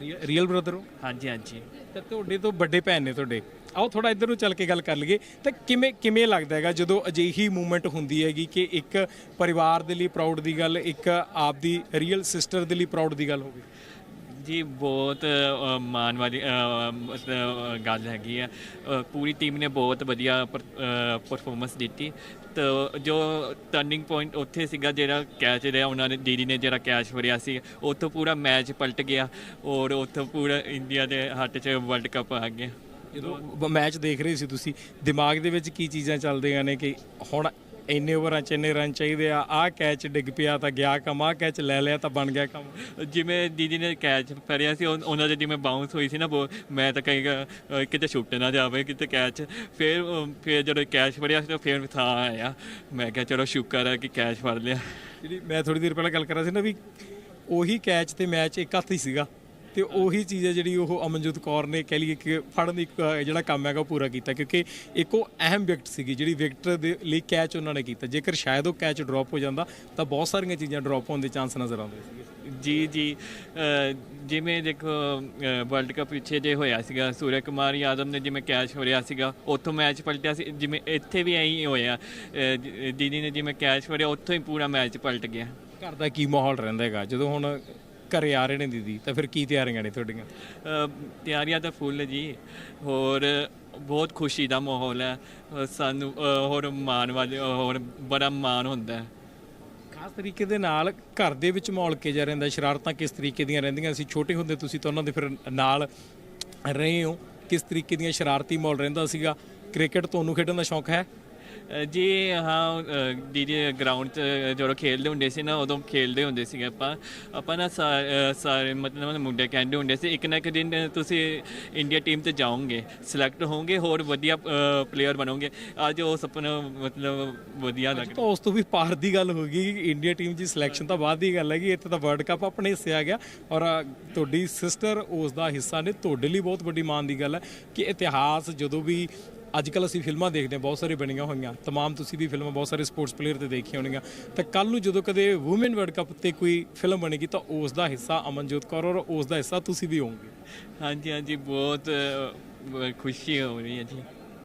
Real brother ਹੋ? ਹਾਂਜੀ ਹਾਂਜੀ। ਤੇ ਤੁਹਾਡੇ ਤੋਂ ਵੱਡੇ ਭੈਣ ਨੇ ਤੁਹਾਡੇ। ਆਓ ਥੋੜਾ ਇੱਧਰ ਨੂੰ ਚੱਲ ਕੇ ਗੱਲ ਕਰ ਲਈਏ। ਤਾਂ ਕਿਵੇਂ ਕਿਵੇਂ ਲੱਗਦਾ ਹੈਗਾ ਜਦੋਂ ਅਜਿਹੀ ਮੂਵਮੈਂਟ ਹੁੰਦੀ ਹੈਗੀ ਕਿ ਇੱਕ ਪਰਿਵਾਰ ਦੇ ਲਈ ਪ੍ਰਾਊਡ ਦੀ ਗੱਲ ਇੱਕ ਆਪਦੀ ਰੀਅਲ ਸਿਸਟਰ ਦੇ ਲਈ ਪ੍ਰਾਊਡ ਦੀ ਗੱਲ ਹੋਵੇ? ਜੀ ਬਹੁਤ ਅ, ਮਾਣ ਵਾਲੀ ਅ, ਮਤਲਬ ਗੱਲ ਹੈਗੀ ਆ। ਅ, ਪੂਰੀ ਟੀਮ ਨੇ ਬਹੁਤ ਵਧੀਆ ਪਰਫਾਰਮੈਂਸ ਦਿੱਤੀ। ਤਾਂ ਜੋ ਟਰਨਿੰਗ ਪੁਆਇੰਟ ਉੱਥੇ ਸੀਗਾ ਜਿਹੜਾ ਕੈਚ ਰਿਹਾ ਉਹਨਾਂ ਨੇ ਦੀਦੀ ਨੇ ਜਿਹੜਾ ਕੈਚ ਫੜਿਆ ਸੀ ਉੱਥੋਂ ਪੂਰਾ ਮੈਚ ਪਲਟ ਗਿਆ ਔਰ ਉੱਥੋਂ ਪੂਰਾ ਇੰਡੀਆ ਦੇ ਹੱਥ 'ਚ ਵਰਲਡ ਕੱਪ ਆ ਗਿਆ। ਜਦੋਂ ਮੈਚ ਦੇਖ ਰਹੇ ਸੀ ਤੁਸੀਂ ਦਿਮਾਗ ਦੇ ਵਿੱਚ ਕੀ ਚੀਜ਼ਾਂ ਚੱਲਦੀਆਂ ਨੇ ਕਿ ਹੁਣ ਇੰਨੇ ਓਵਰਾਂ ਚ ਇੰਨੇ ਰਨ ਚਾਹੀਦੇ ਆ ਆਹ ਕੈਚ ਡਿੱਗ ਪਿਆ ਤਾਂ ਗਿਆ ਕੰਮ ਆਹ ਕੈਚ ਲੈ ਲਿਆ ਤਾਂ ਬਣ ਗਿਆ ਕੰਮ। ਜਿਵੇਂ ਦੀਦੀ ਨੇ ਕੈਚ ਫੜਿਆ ਸੀ ਉਹ- ਉਹਨਾਂ ਦੇ ਜਿਵੇਂ ਬਾਉਂਸ ਹੋਈ ਸੀ ਨਾ ਉਹ ਮੈਂ ਤਾਂ ਕਹੀਗਾ ਅ, ਕਿਤੇ ਛੁੱਟ ਨਾ ਜਾਵੇ ਕਿਤੇ ਕੈਚ ਫਿਰ ਅ, ਫਿਰ ਜਦੋਂ ਕੈਚ ਫੜਿਆ ਸੀ ਤਾਂ ਫਿਰ ਥਾਂ ਆਇਆ। ਮੈਂ ਕਿਹਾ ਚਲੋ ਸ਼ੁਕਰ ਹੈ ਕਿ ਕੈਚ ਫੜ ਲਿਆ। ਜਿਹੜੀ ਮੈਂ ਥੋੜੀ ਦੇਰ ਪਹਿਲਾਂ ਗੱਲ ਕਰ ਰਿਹਾ ਸੀ ਨਾ ਵੀ ਉਹੀ ਕੈਚ ਤੇ ਮੈਚ ਇੱਕ ਹੱਥ ਹੀ ਸੀਗਾ। ਤੇ ਉਹੀ ਚੀਜ਼ ਹੈ ਜਿਹੜੀ ਉਹ ਅਮਨਜੋਤ ਕੌਰ ਨੇ ਕਹਿ ਲਈਏ ਕਿ ਫੜਨ ਦੀ ਇੱਕ, ਜਿਹੜਾ ਕੰਮ ਹੈਗਾ ਪੂਰਾ ਕੀਤਾ ਕਿਉਂਕਿ ਇੱਕ ਉਹ ਅਹਿਮ ਵਿਕਟ ਸੀਗੀ ਜਿਹੜੀ ਵਿਕਟ ਦੇ ਲਈ ਕੈਚ ਉਹਨਾਂ ਨੇ ਕੀਤਾ। ਜੇਕਰ ਸ਼ਾਇਦ ਉਹ ਕੈਚ ਡ੍ਰੌਪ ਹੋ ਜਾਂਦਾ ਤਾਂ ਬਹੁਤ ਸਾਰੀਆਂ ਚੀਜ਼ਾਂ ਡ੍ਰੌਪ ਹੋਣ ਦੇ ਚਾਂਸ ਨਜ਼ਰ ਆਉਂਦੇ ਸੀਗੇ। ਜੀ ਜੀ ਜਿਵੇਂ ਦੇਖੋ ਵਰਲਡ ਕੱਪ ਪਿੱਛੇ ਜੇ ਹੋਇਆ ਸੀਗਾ ਸੂਰਜ ਕੁਮਾਰ ਯਾਦਵ ਨੇ ਜਿਵੇਂ ਕੈਚ ਫੜਿਆ ਸੀਗਾ ਉੱਥੋਂ ਮੈਚ ਪਲਟਿਆ ਸੀ ਜਿਵੇਂ ਇੱਥੇ ਵੀ ਐਂ ਹੀ ਹੋਇਆ ਦੀਦੀ ਨੇ ਜਿਵੇਂ ਕੈਚ ਫੜਿਆ ਉੱਥੋਂ ਹੀ ਪੂਰਾ ਮੈਚ ਪਲਟ ਗਿਆ। ਘਰ ਦਾ ਕੀ ਮਾਹੌਲ ਰਹਿੰਦਾ ਹੈਗਾ? ਜਦੋਂ ਹੁਣ ਘਰੇ ਆ ਰਹੇ ਨੇ ਦੀਦੀ ਤਾਂ ਫਿਰ ਕੀ ਤਿਆਰੀਆਂ ਨੇ ਤੁਹਾਡੀਆਂ? ਅ, ਤਿਆਰੀਆਂ ਤਾਂ ਫੁੱਲ ਜੀ। ਹੋਰ ਬਹੁਤ ਖੁਸ਼ੀ ਦਾ ਮਾਹੌਲ ਹੈ। ਅ, ਸਾਨੂੰ ਅ, ਹੋਰ ਮਾਣ ਵਾਲੇ ਹੋਰ ਬੜਾ ਮਾਣ ਹੁੰਦਾ ਹੈ। ਖਾਸ ਤਰੀਕੇ ਦੇ ਨਾਲ ਘਰ ਦੇ ਵਿੱਚ ਮਾਹੌਲ ਕੇ ਜਾ ਰਹਿੰਦਾ ਸ਼ਰਾਰਤਾਂ ਕਿਸ ਤਰੀਕੇ ਦੀਆਂ ਰਹਿੰਦੀਆਂ? ਸੀ ਛੋਟੇ ਹੁੰਦੇ ਤੁਸੀਂ ਤਾਂ ਉਹਨਾਂ ਦੇ ਫਿਰ ਨਾਲ ਰਹੇ ਹੋ। ਕਿਸ ਤਰੀਕੇ ਦੀਆਂ ਸ਼ਰਾਰਤੀ ਮਾਹੌਲ ਰਹਿੰਦਾ ਸੀਗਾ? ਕ੍ਰਿਕਟ ਤੁਹਾਨੂੰ ਖੇਡਣ ਦਾ ਸ਼ੌਂਕ ਹੈ। ਜੀ ਹਾਂ ਦੀਦੀ ਗਰਾਊਂਡ 'ਚ ਜਦੋਂ ਖੇਡਦੇ ਹੁੰਦੇ ਸੀ ਨਾ ਉਦੋਂ ਖੇਡਦੇ ਹੁੰਦੇ ਸੀਗੇ ਆਪਾਂ। ਆਪਾਂ ਨਾ ਸਾ- ਸਾਰੇ ਮਤਲਬ ਮੁੰਡੇ ਕਹਿੰਦੇ ਹੁੰਦੇ ਸੀ ਇੱਕ ਨਾ ਇੱਕ ਦਿਨ ਤੁਸੀਂ ਇੰਡੀਆ ਟੀਮ ਤੇ ਜਾਓਗੇ ਸਿਲੈਕਟ ਹੋਵੋਗੇ ਹੋਰ ਵਧੀਆ ਪਲੇਅਰ ਬਣੋਗੇ। ਅੱਜ ਉਹ ਸੁਪਨਾ ਮਤਲਬ ਵਧੀਆ ਲੱਗ ਤਾਂ ਉਸ ਤੋਂ ਵੀ ਪਾਰ ਦੀ ਗੱਲ ਹੋ ਗਈ ਕਿ ਇੰਡੀਆ ਟੀਮ ਦੀ ਸਿਲੈਕਸ਼ਨ ਤਾਂ ਬਾਅਦ ਦੀ ਗੱਲ ਹੈਗੀ ਇੱਥੇ ਤਾਂ ਵਰਲਡ ਕੱਪ ਆਪਣੇ ਹਿੱਸੇ ਆ ਗਿਆ। ਔਰ ਅ, ਤੁਹਾਡੀ ਸਿਸਟਰ ਉਸ ਦਾ ਹਿੱਸਾ ਨੇ ਤੁਹਾਡੇ ਲਈ ਬਹੁਤ ਵੱਡੀ ਮਾਣ ਦੀ ਗੱਲ ਹੈ ਕਿ ਇਤਿਹਾਸ ਜਦੋਂ ਵੀ ਅੱਜ ਕੱਲ ਅਸੀਂ ਫਿਲਮਾਂ ਦੇਖਦੇ ਹਾਂ ਬਹੁਤ ਸਾਰੀ ਬਣੀਆਂ ਹੋਈਆਂ तमाम ਤੁਸੀਂ ਵੀ ਫਿਲਮਾਂ ਬਹੁਤ ਸਾਰੇ ਸਪੋਰਟਸ ਪਲੇਅਰ ਤੇ ਦੇਖੀਆਂ ਹੋਣਗੀਆਂ ਤਾਂ ਕੱਲ ਨੂੰ ਜਦੋਂ ਕਦੇ ਔਮਨ ਵਰਲਡ ਕੱਪ ਤੇ ਕੋਈ ਫਿਲਮ ਬਣੇਗੀ ਤਾਂ ਉਸ ਦਾ ਹਿੱਸਾ ਅਮਨਜੋਤ ਕੌਰ ਔਰ ਉਸ ਦਾ ਹਿੱਸਾ ਤੁਸੀਂ ਵੀ ਹੋਵੋਗੇ ਹਾਂਜੀ ਹਾਂਜੀ ਬਹੁਤ ਅ, ਖੁਸ਼ੀ ਹੋ ਰਹੀ ਹੈ ਜੀ